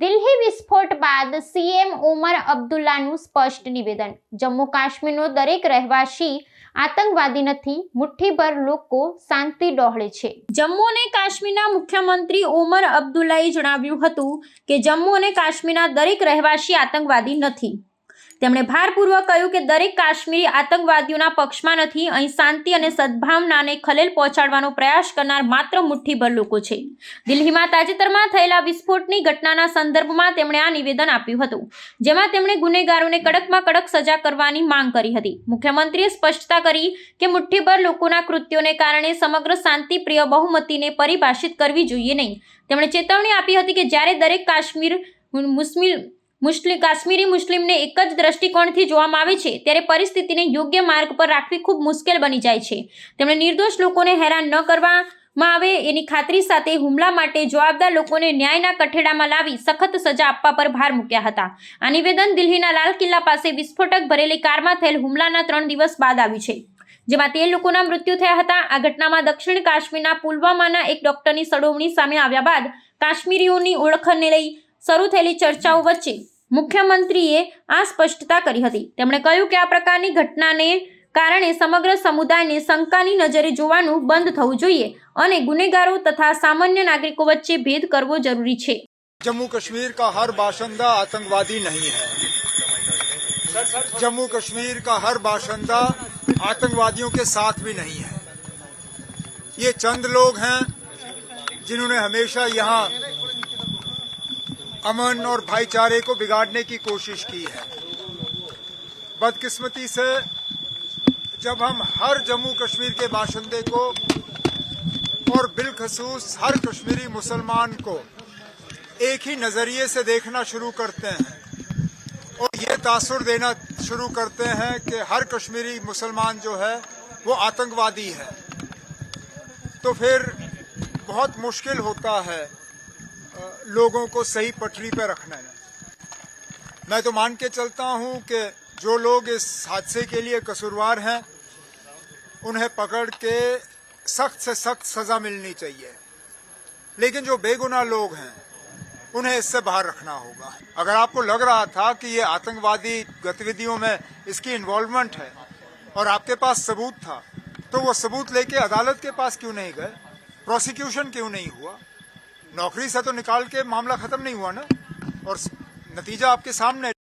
દિલ્હી વિસ્ફોટ બાદ સીએમ ઉમર અબ્દુલ્લાનું સ્પષ્ટ નિવેદન જમ્મુ કાશ્મીરનો દરેક રહેવાસી આતંકવાદી નથી મુઠ્ઠીભર લોકો શાંતિ ડહોળે છે જમ્મુ અને કાશ્મીરના મુખ્યમંત્રી ઉમર અબ્દુલ્લાએ જણાવ્યું હતું કે જમ્મુ અને કાશ્મીરના દરેક રહેવાસી આતંકવાદી નથી તેમણે ભારપૂર્વક કહ્યું કે દરેક કાશ્મીરી આતંકવાદીઓના પક્ષમાં નથી અહીં શાંતિ અને સદભાવનાને ખલેલ પહોંચાડવાનો પ્રયાસ કરનાર માત્ર મુઠ્ઠીભર લોકો છે દિલ્હીમાં તાજેતરમાં થયેલા વિસ્ફોટની ઘટનાના સંદર્ભમાં તેમણે આ નિવેદન આપ્યું હતું જેમાં તેમણે ગુનેગારોને કડકમાં કડક સજા કરવાની માંગ કરી હતી મુખ્યમંત્રીએ સ્પષ્ટતા કરી કે મુઠ્ઠીભર લોકોના કૃત્યોને કારણે સમગ્ર શાંતિપ્રિય બહુમતીને પરિભાષિત કરવી જોઈએ નહીં તેમણે ચેતવણી આપી હતી કે જ્યારે દરેક કાશ્મીર મુસ્લિમ મુસ્લિમ કાશ્મીરી મુસ્લિમને એક જ દ્રષ્ટિકોણથી જોવામાં આવે છે ત્યારે પરિસ્થિતિને યોગ્ય માર્ગ પર રાખવી ખૂબ મુશ્કેલ બની જાય છે તેમણે નિર્દોષ લોકોને હેરાન ન કરવામાં આવે એની ખાતરી સાથે હુમલા માટે જવાબદાર લોકોને ન્યાયના કઠેડામાં લાવી સખત સજા આપવા પર ભાર મૂક્યા હતા આ નિવેદન દિલ્હીના લાલ કિલ્લા પાસે વિસ્ફોટક ભરેલી કારમાં થયેલ હુમલાના ત્રણ દિવસ બાદ આવ્યું છે જેમાં તે લોકોના મૃત્યુ થયા હતા આ ઘટનામાં દક્ષિણ કાશ્મીરના પુલવામાના એક ડોક્ટરની સડોવણી સામે આવ્યા બાદ કાશ્મીરીઓની ઓળખને લઈ શરૂ થેલી ચર્ચાઓ વચ્ચે મુખ્યમંત્રીએ આ સ્પષ્ટતા કરી હતી તેમણે કહ્યું કે આ પ્રકારની ઘટનાને કારણે સમગ્ર સમુદાયની શંકાની નજરે જોવાનું બંધ થવું જોઈએ અને ગુનેગારો તથા સામાન્ય નાગરિકો વચ્ચે ભેદ કરવો જરૂરી છે જમ્મુ કાશ્મીર કા હર વાસંદા આતંકવાદી નહીં હૈ જમ્મુ કાશ્મીર કા હર વાસંદા આતંકવાદીઓ કે સાથ ભી નહીં હૈ યે ચંદ લોગ હૈ જિન્હોને હંમેશા યહાં अमन और भाईचारे को बिगाड़ने की कोशिश की है बदकिस्मती से जब हम हर जम्मू कश्मीर के बाशिंदे को और बिलखसूस हर कश्मीरी मुसलमान को एक ही नज़रिए से देखना शुरू करते हैं और ये तासुर देना शुरू करते हैं कि हर कश्मीरी मुसलमान जो है वो आतंकवादी है तो फिर बहुत मुश्किल होता है लोगों को सही पटरी पर रखना है मैं तो मान के चलता हूं कि जो लोग इस हादसे के लिए कसूरवार हैं उन्हें पकड़ के सख्त से सख्त सज़ा मिलनी चाहिए लेकिन जो बेगुनाह लोग हैं उन्हें इससे बाहर रखना होगा अगर आपको लग रहा था कि ये आतंकवादी गतिविधियों में इसकी इन्वॉल्वमेंट है और आपके पास सबूत था तो वो सबूत लेके अदालत के पास क्यों नहीं गए प्रोसिक्यूशन क्यों नहीं हुआ नौकरी से तो निकाल के मामला खत्म नहीं हुआ ना और नतीजा आपके सामने